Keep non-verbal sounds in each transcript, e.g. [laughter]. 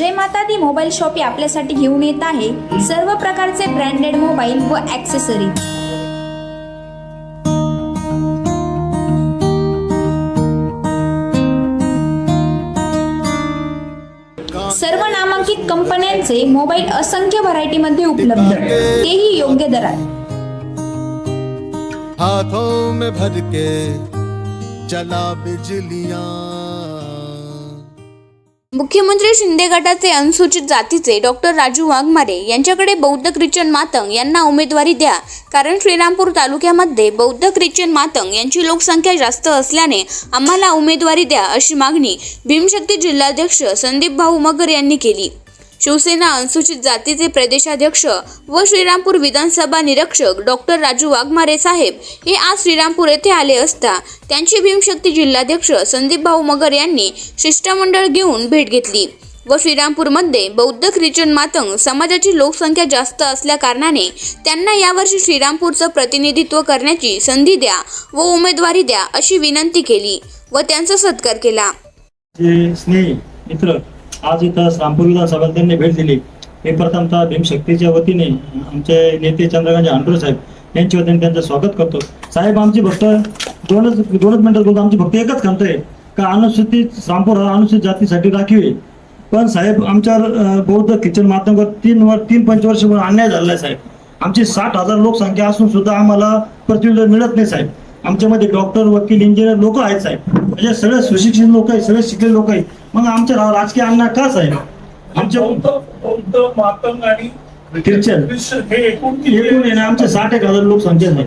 जय माता दी mobile shoppe आपल्यासाठी घेऊन येत आहे. सर्व प्रकारचे ब्रँडेड मोबाईल व ऍक्सेसरीज सर्व नामांकित कंपन्यांचे मोबाईल असंख्य व्हरायटीमध्ये उपलब्ध तेही योग्य दरात. हाथों में भर के चला बिजलियां। मुख्यमंत्री शिंदे गटाचे अनुसूचित जातीचे डॉक्टर राजू वाघमारे यांच्याकडे बौद्ध ख्रिश्चन मातंग यांना उमेदवारी द्या. कारण श्रीरामपूर तालुक्यामध्ये बौद्ध ख्रिश्चन मातंग यांची लोकसंख्या जास्त असल्याने आम्हाला उमेदवारी द्या अशी मागणी भीमशक्ती जिल्हाध्यक्ष संदीप भाऊ मगर यांनी केली. शिवसेना अनुसूचित जातीचे प्रदेशाध्यक्ष व श्रीरामपूर विधानसभा निरीक्षक डॉक्टर राजू वाघमारे साहेब हे आज श्रीरामपूर येथे आले असता त्यांची भीमशक्ती जिल्हाध्यक्ष संदीप भाऊ मगर यांनी शिष्टमंडळ घेऊन भेट घेतली व श्रीरामपूरमध्ये बौद्ध ख्रिश्चन मातंग समाजाची लोकसंख्या जास्त असल्या कारणाने त्यांना यावर्षी श्रीरामपूरचं प्रतिनिधित्व करण्याची संधी द्या व उमेदवारी द्या अशी विनंती केली व त्यांचा सत्कार केला. स्नेही मित्र आज इथं रामपूर विधानसभा त्यांनी भेट दिली. हे प्रथमतः भीमशक्तीच्या वतीने आमचे नेते चंद्रकांत आंडोर साहेब यांच्या वतीने त्यांचं स्वागत करतो. साहेब आमची फक्त दोनच दोनच मिनिटात बोलतो. आमची फक्त एकच खंत आहे का अनुसूचित रामपूर हा अनुसूचित जातीसाठी राखीव आहे? पण साहेब आमच्या बौद्ध किचन माध्यमावर तीन वर तीन पंचवर्ष अन्याय झालेला आहे साहेब. आमची साठ हजार लोकसंख्या असून सुद्धा आम्हाला प्रतिनिधी मिळत नाही साहेब. आमच्यामध्ये डॉक्टर वकील इंजिनियर लोक आहेत साहेब. म्हणजे सगळे सुशिक्षित लोक आहेत सगळे शिकलेले लोक आहेत. मग आमच्या रा- राजकीय अन्याय का साहेब? आमच्या बौद्ध बौद्ध मातंग आणि ख्रिश्चन हे एकूण आहे ना आमचे साठ एक हजार लोकसंख्या आहे.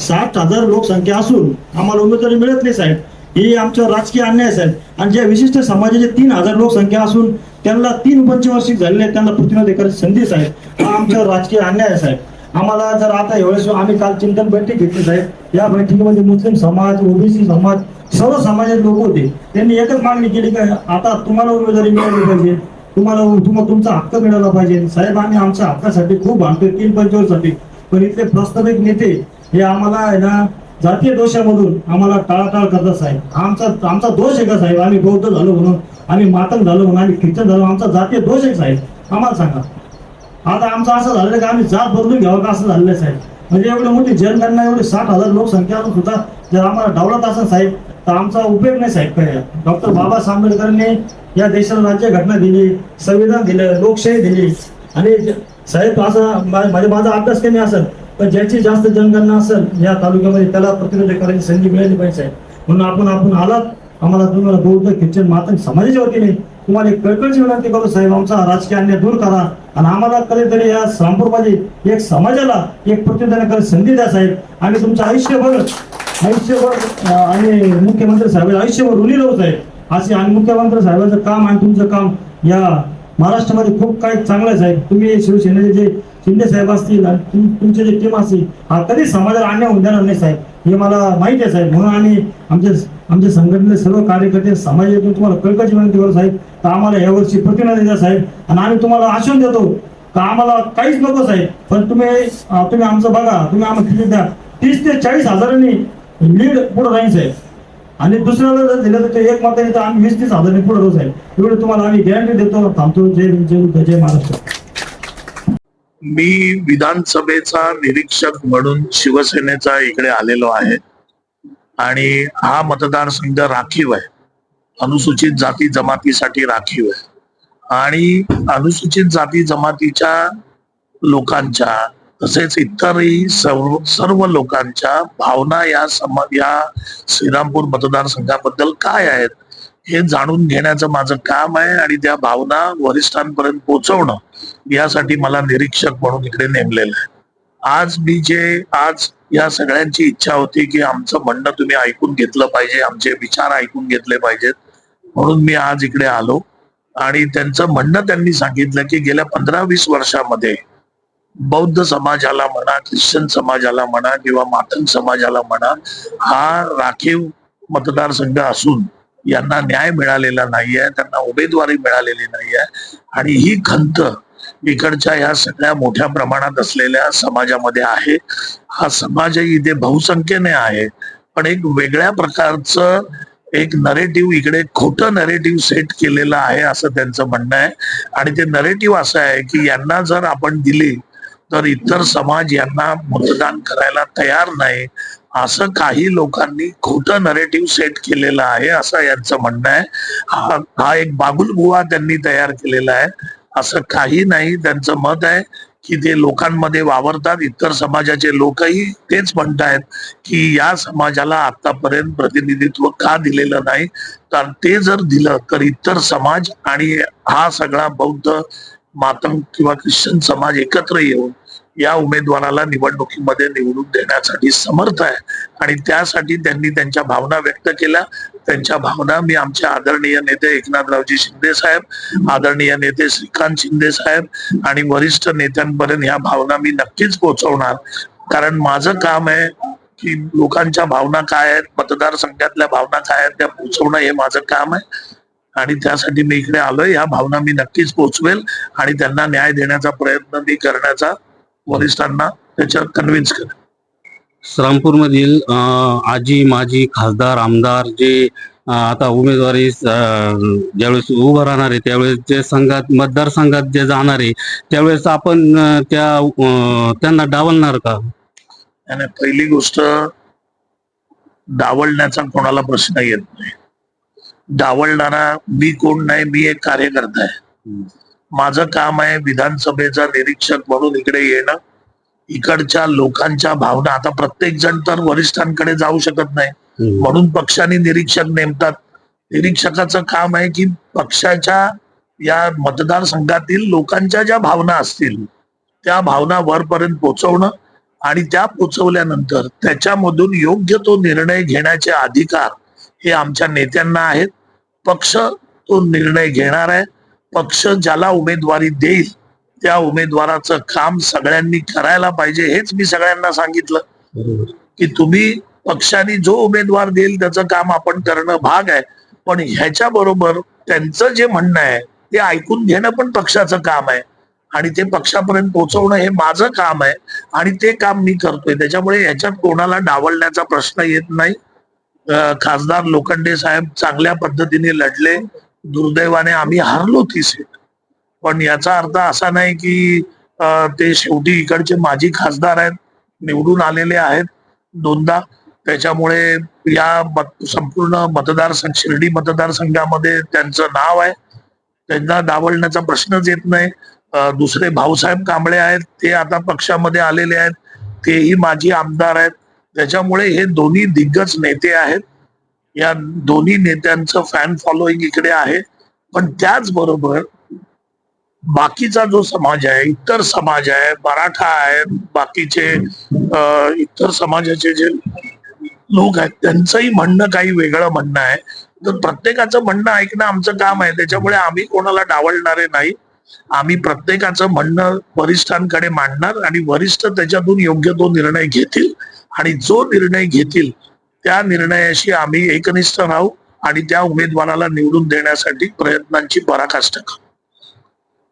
साठ हजार लोकसंख्या असून आम्हाला उमेदवारी मिळत नाही साहेब. ही आमच्या राजकीय अन्याय आहे, साहेब. आणि ज्या विशिष्ट समाजाचे तीन हजार लोकसंख्या असून त्यांना तीन पंचवार्षिक झालेले आहेत, त्यांना प्रतिनिधी करायची संधी साहेब. हा आमच्या राजकीय अन्याय आहे साहेब. आम्हाला जर आता यावेळेस आम्ही काल चिंतन बैठक घेतली साहेब. या बैठकीमध्ये मुस्लिम समाज ओबीसी समाज सर्व समाजाचे लोक होते. त्यांनी एकच मागणी केली का आता तुम्हाला उमेदवारी मिळाली पाहिजे. तुम्हाला तुम्हाला तुमचा हक्क मिळाला पाहिजे. साहेब आम्ही आमच्या हक्कासाठी खूप भांडतोय तीन पंचवीससाठी पण इथले प्रस्ताविक नेते हे आम्हाला आहे ना जातीय दोषामधून आम्हाला टाळाटाळ करतात साहेब. आमचा आमचा दोष आहे का साहेब? आम्ही बौद्ध झालो म्हणून आम्ही मातंग झालो म्हणून आम्ही ख्रिश्चन झालो आमचा जातीय दोष आहे साहेब? आम्हाला सांगा. आता आमचं असं झालं का आम्ही जात बदलून घ्यावं का असं झालेलं साहेब? म्हणजे एवढी मोठी जनगणना एवढी साठ हजार लोकसंख्या असून सुद्धा जर आम्हाला डावलत असेल साहेब तर आमचा उपयोग नाही साहेब काय? डॉक्टर बाबासाहेब आंबेडकरांनी या देशाला राज्यघटना दिली संविधान दिलं लोकशाही दिली. आणि साहेब असं म्हणजे माझा अभ्यास कमी असेल पण ज्याची जास्त जनगणना असेल या तालुक्यामध्ये त्याला प्रतिनिधी करायची संधी मिळाली पाहिजे साहेब. म्हणून आपण आपण आलात. आम्हाला तुम्हाला बौद्ध ख्रिश्चन मातंग समाजाच्या वतीने तुम्हाला कळकळची विनंती करू साहेब आमचा राजकीय अन्याय दूर करा आणि आम्हाला कधीतरी या श्रामपूरमध्ये एक समाजाला एक प्रतिनिधी संधी द्या साहेब. आणि तुमचं आयुष्यभर आयुष्यभर आणि मुख्यमंत्री साहेब आयुष्यभर ऋणी राहू साहेब. असे आणि मुख्यमंत्री साहेबांचं काम आणि तुमचं काम या महाराष्ट्रामध्ये खूप काही चांगलं आहे साहेब. तुम्ही शिवसेनेचे जे शिंदे साहेब असतील आणि तुमचे जे टीम असतील हा कधी समाजाला अन्याय होऊन देणार नाही साहेब. हे मला माहिती आहे साहेब. म्हणून आम्ही आमचे आमच्या संघटनेचे सर्व कार्यकर्ते समाजातून तुम्हाला कळकळची विनंती करू साहेब तर आम्हाला यावर्षी प्रतिनिधी द्या साहेब. आणि आम्ही तुम्हाला आश्वासन देतो का आम्हाला काहीच नको साहेब. पण तुम्ही तुम्ही आमचं बघा तुम्ही आम्हाला किती द्या. तीस ते चाळीस हजारांनी लीड पुढे राहील साहेब. आणि दुसऱ्याला जर दिलं तर ते एक मत तर आम्ही वीस तीस हजारांनी पुढे राहू साहेब. एवढं तुम्हाला आम्ही गॅरंटी देतो. थांबतो. जय जय जय महाराष्ट्र. मी विधानसभेचा निरीक्षक म्हणून शिवसेनेचा इकडे आलेलो आहे. आणि हा मतदारसंघ राखीव आहे. अनुसूचित जाती जमातीसाठी राखीव आहे. आणि अनुसूचित जाती जमातीच्या लोकांच्या तसेच इतरही सर्व सर्व लोकांच्या भावना या समा या श्रीरामपूर मतदारसंघाबद्दल काय आहेत? हे जाणून घेण्याचं माझं काम आहे आणि त्या भावना वरिष्ठांपर्यंत पोहोचवणं यासाठी मला निरीक्षक म्हणून इकडे नेमलेलं आहे. आज मी जे आज या सगळ्यांची इच्छा होती की आमचं म्हणणं तुम्ही ऐकून घेतलं पाहिजे आमचे विचार ऐकून घेतले पाहिजेत. म्हणून मी आज इकडे आलो आणि त्यांचं म्हणणं त्यांनी सांगितलं की गेल्या पंधरा वीस वर्षामध्ये बौद्ध समाजाला म्हणा ख्रिश्चन समाजाला म्हणा किंवा मातंग समाजाला म्हणा हा राखीव मतदारसंघ असून यांना न्याय मिळालेला नाहीये त्यांना उमेदवारी मिळालेली नाहीये. आणि ही खंत इकडच्या या सगळ्या मोठ्या प्रमाणात असलेल्या समाजामध्ये आहे. हा समाजही इथे बहुसंख्येने आहे. पण एक वेगळ्या प्रकारचं एक नरेटिव्ह इकडे खोटं नरेटिव्ह सेट केलेलं आहे असं त्यांचं म्हणणं आहे. आणि ते नरेटिव्ह असं आहे की यांना जर आपण दिली तर इतर समाज यांना मतदान करायला तयार नाही. असं काही लोकांनी खोटं नरेटिव्ह सेट केलेलं आहे असं यांचं म्हणणं आहे. हा हा एक बागुलबुवा त्यांनी तयार केलेला आहे. असं काही नाही त्यांचं मत आहे की ते लोकांमध्ये वावरतात. इतर समाजाचे लोकही तेच म्हणतायत की या समाजाला आतापर्यंत प्रतिनिधित्व का दिलेलं नाही? तर ते जर दिलं तर इतर समाज आणि हा सगळा बौद्ध मातंग किंवा ख्रिश्चन समाज एकत्र येऊन या उमेदवाराला निवडणुकीमध्ये निवडून देण्यासाठी समर्थ आहे. आणि त्यासाठी त्यांनी त्यांच्या भावना व्यक्त केल्या. त्यांच्या भावना मी आमचे आदरणीय नेते एकनाथरावजी शिंदे साहेब आदरणीय नेते श्रीकांत शिंदे साहेब आणि वरिष्ठ नेत्यांपर्यंत ह्या भावना मी नक्कीच पोहोचवणार. कारण माझं काम आहे की लोकांच्या भावना काय आहेत मतदारसंघातल्या भावना काय आहेत त्या पोहोचवणं हे माझं काम आहे. आणि त्यासाठी मी इकडे आलोय. या भावना मी नक्कीच पोहोचवेल आणि त्यांना न्याय देण्याचा प्रयत्न मी करण्याचा वरिष्ठांना त्याच्यात कन्व्हिन्स करेन. श्रामपूरमधील अं, आजी माजी खासदार आमदार जे आता उमेदवारी ज्यावेळेस उभं राहणार आहे त्यावेळेस जे संघात मतदारसंघात जे जाणार आहे त्यावेळेस आपण त्या त्यांना डावलणार का? पहिली गोष्ट डावलण्याचा कोणाला प्रश्न येत नाही. डावलणारा मी कोण नाही मी एक कार्यकर्ता आहे. माझं काम आहे विधानसभेचा निरीक्षक म्हणून इकडे येणं. इकडच्या लोकांच्या भावना आता प्रत्येक जण तर वरिष्ठांकडे जाऊ शकत नाही. म्हणून पक्षाने निरीक्षक नेमतात. निरीक्षकाचं काम आहे की पक्षाच्या या मतदारसंघातील लोकांच्या ज्या भावना असतील त्या भावना वरपर्यंत पोहोचवणं आणि त्या पोचवल्यानंतर त्याच्यामधून योग्य तो निर्णय घेण्याचे अधिकार हे आमच्या नेत्यांना आहेत. पक्ष तो निर्णय घेणार आहे. पक्ष ज्याला उमेदवारी देईल त्या उमेदवाराचं काम सगळ्यांनी करायला पाहिजे हेच मी सगळ्यांना सांगितलं. की तुम्ही पक्षाने जो उमेदवार देईल त्याचं काम आपण करणं भाग आहे. पण ह्याच्या बरोबर त्यांचं जे म्हणणं आहे ते ऐकून घेणं पण पक्षाचं काम आहे. आणि ते पक्षापर्यंत पोहोचवणं हे माझं काम आहे. आणि ते काम मी करतोय. त्याच्यामुळे ह्याच्यात कोणाला डावलण्याचा प्रश्न येत नाही. खासदार लोखंडे साहेब चांगल्या पद्धतीने लढले. दुर्दैवाने आम्ही हारलो ती सीट पण याचा अर्थ असा नाही की ते शेवटी इकडचे माजी खासदार आहेत निवडून आलेले आहेत. दोनदा त्याच्यामुळे या मत- संपूर्ण मतदारसंघ शिर्डी मतदारसंघामध्ये त्यांचं नाव आहे. त्यांना डावलण्याचा प्रश्नच येत नाही. दुसरे भाऊसाहेब कांबळे आहेत ते आता पक्षामध्ये आलेले आहेत. तेही माजी आमदार आहेत. त्याच्यामुळे हे दोन्ही दिग्गज नेते आहेत. या दोन्ही नेत्यांचं फॅन फॉलोईंग इकडे आहे. पण त्याचबरोबर बाकीचा जो समाज आहे इतर समाज आहे मराठा आहे बाकीचे इतर समाजाचे जे लोक आहेत त्यांचंही म्हणणं काही वेगळं म्हणणं आहे. तर प्रत्येकाचं म्हणणं ऐकणं आमचं काम आहे. त्याच्यामुळे आम्ही कोणाला डावलणारे नाही. आम्ही प्रत्येकाचं म्हणणं वरिष्ठांकडे मांडणार आणि वरिष्ठ त्याच्यातून योग्य तो निर्णय घेतील. आणि जो निर्णय घेतील त्या निर्णयाशी आम्ही एकनिष्ठ राहू आणि त्या उमेदवाराला निवडून देण्यासाठी प्रयत्नांची पराकाष्ठा करू.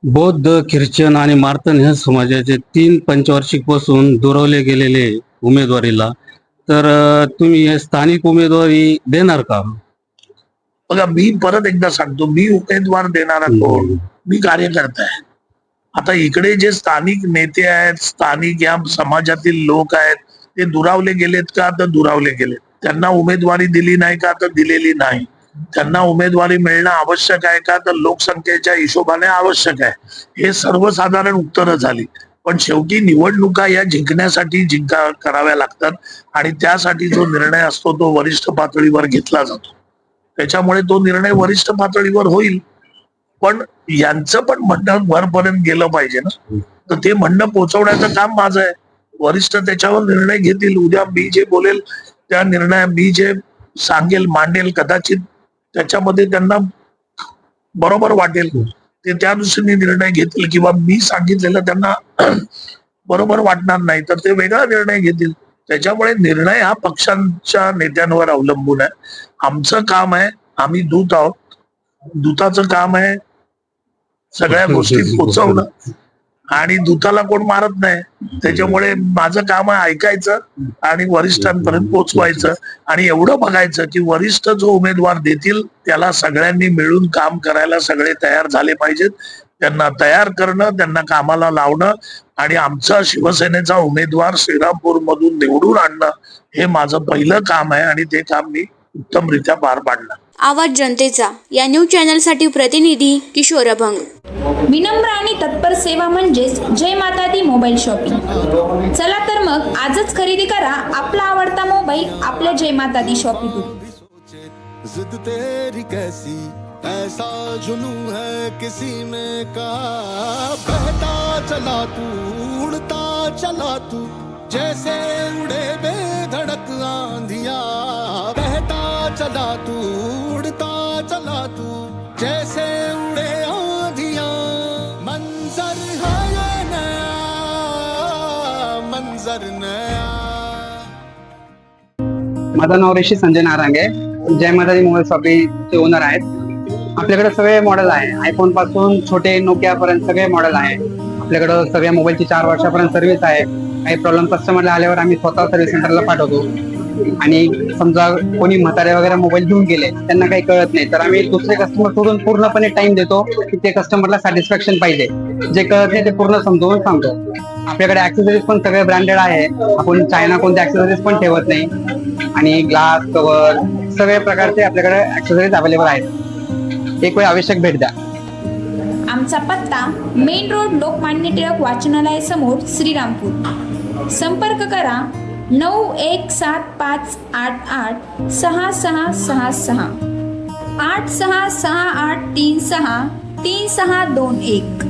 बौद्ध ख्रिश्चन आणि मार्तन ह्या समाजाचे तीन पंचवार्षिकपासून दुरवले गेलेले उमेदवारीला तर अं, तुम्ही हे स्थानिक उमेदवारी देणार का? बघा मी परत एकदा सांगतो मी उमेदवार देणारा कोण? मी कार्यकर्ता आहे. आता इकडे जे स्थानिक नेते आहेत स्थानिक या समाजातील लोक आहेत ते दुरावले गेलेत का तर दुरावले गेलेत. त्यांना उमेदवारी दिली नाही का तर दिलेली नाही. त्यांना उमेदवारी मिळणं आवश्यक आहे का तर लोकसंख्येच्या हिशोबाने आवश्यक आहे. हे सर्वसाधारण उत्तरं झाली. पण शेवटी निवडणुका या जिंकण्यासाठी जिंका कराव्या लागतात आणि त्यासाठी जो निर्णय असतो तो वरिष्ठ पातळीवर घेतला जातो. त्याच्यामुळे तो निर्णय वरिष्ठ पातळीवर होईल. पण यांचं पण म्हणणं वरपर्यंत गेलं पाहिजे ना. तर ते म्हणणं पोहोचवण्याचं काम माझं आहे. वरिष्ठ त्याच्यावर निर्णय घेतील. उद्या मी जे बोलेल त्या निर्णय मी जे सांगेल मांडेल कदाचित त्याच्यामध्ये त्यांना बरोबर वाटेल. ते त्या दृष्टीने निर्णय घेतील किंवा मी सांगितलेलं त्यांना [clears throat] बरोबर वाटणार नाही तर ते वेगळा निर्णय घेतील. त्याच्यामुळे निर्णय हा पक्षांच्या नेत्यांवर अवलंबून आहे. आमचं काम आहे आम्ही दूत आहोत. दूताचं काम आहे सगळ्या [laughs] गोष्टी पोचवणं. आणि दूताला कोण मारत नाही. त्याच्यामुळे माझं काम आहे ऐकायचं आणि वरिष्ठांपर्यंत पोहोचवायचं आणि एवढं बघायचं की वरिष्ठ जो उमेदवार देतील त्याला सगळ्यांनी मिळून काम करायला सगळे तयार झाले पाहिजेत. त्यांना तयार करणं त्यांना कामाला लावणं आणि आमचा शिवसेनेचा उमेदवार श्रीरामपूर मधून निवडून आणणं हे माझं पहिलं काम आहे आणि ते काम मी उत्तमरित्या पार पाडलं आवाज जनतेचा. या न्यूज चॅनलसाठी प्रतिनिधी किशोर अभंग. विनम्र आणि तत्पर सेवा म्हणजेच जय माता दी मोबाईल शॉपिंग. चला तर मग आजच खरेदी करा आपला आवडता मोबाईल आपल्या जय माता दी शॉपिंग. जिद तेरी कैसी ऐसा जुनू है किसी में का बहता चला तू उड़ता चला तू जैसे उड़े बेधड़क आंधिया। बहता चला तू माझं नाव ऋषी संजय नारांगे जय माताजी मोबाईल शॉपीचे ओनर आहेत. आपल्याकडे सगळे मॉडेल आहे. आयफोनपासून छोटे नोकिया पर्यंत सगळे मॉडेल आहे. आपल्याकडे सगळ्या मोबाईलची चार वर्षापर्यंत सर्व्हिस आहे. काही प्रॉब्लेम कस्टमरला आल्यावर आम्ही स्वतः सर्व्हिस सेंटरला पाठवतो. आणि समजा कोणी म्हातारे वगैरे मोबाईल घेऊन गेले त्यांना काही कळत नाही. तर आम्ही दुसरे कस्टमर सोडून पूर्णपणे टाइम देतो की ते कस्टमरला सॅटिस्फॅक्शन पाहिजे. जे कळत नाही ते पूर्ण समजवून सांगतो. आपल्याकडे ऍक्सेसरीज पण सगळे ब्रँडेड आहे. आपण चायना कोणते ऍक्सेसरीज पण ठेवत नाही. आणि ग्लास कवर सगळे प्रकारचे आपल्याकडे ऍक्सेसरीज अवेलेबल आहेत. एक वेळ आवश्यक भेट द्या. आमचा पत्ता मेन रोड लोकमान्य टिळक वाचनालय समोर श्रीरामपूर. संपर्क करा नऊ एक सात पाच आठ आठ सहा सहा सहा सहा. आठ सहा सहा आठ तीन सहा तीन सहा दोन एक.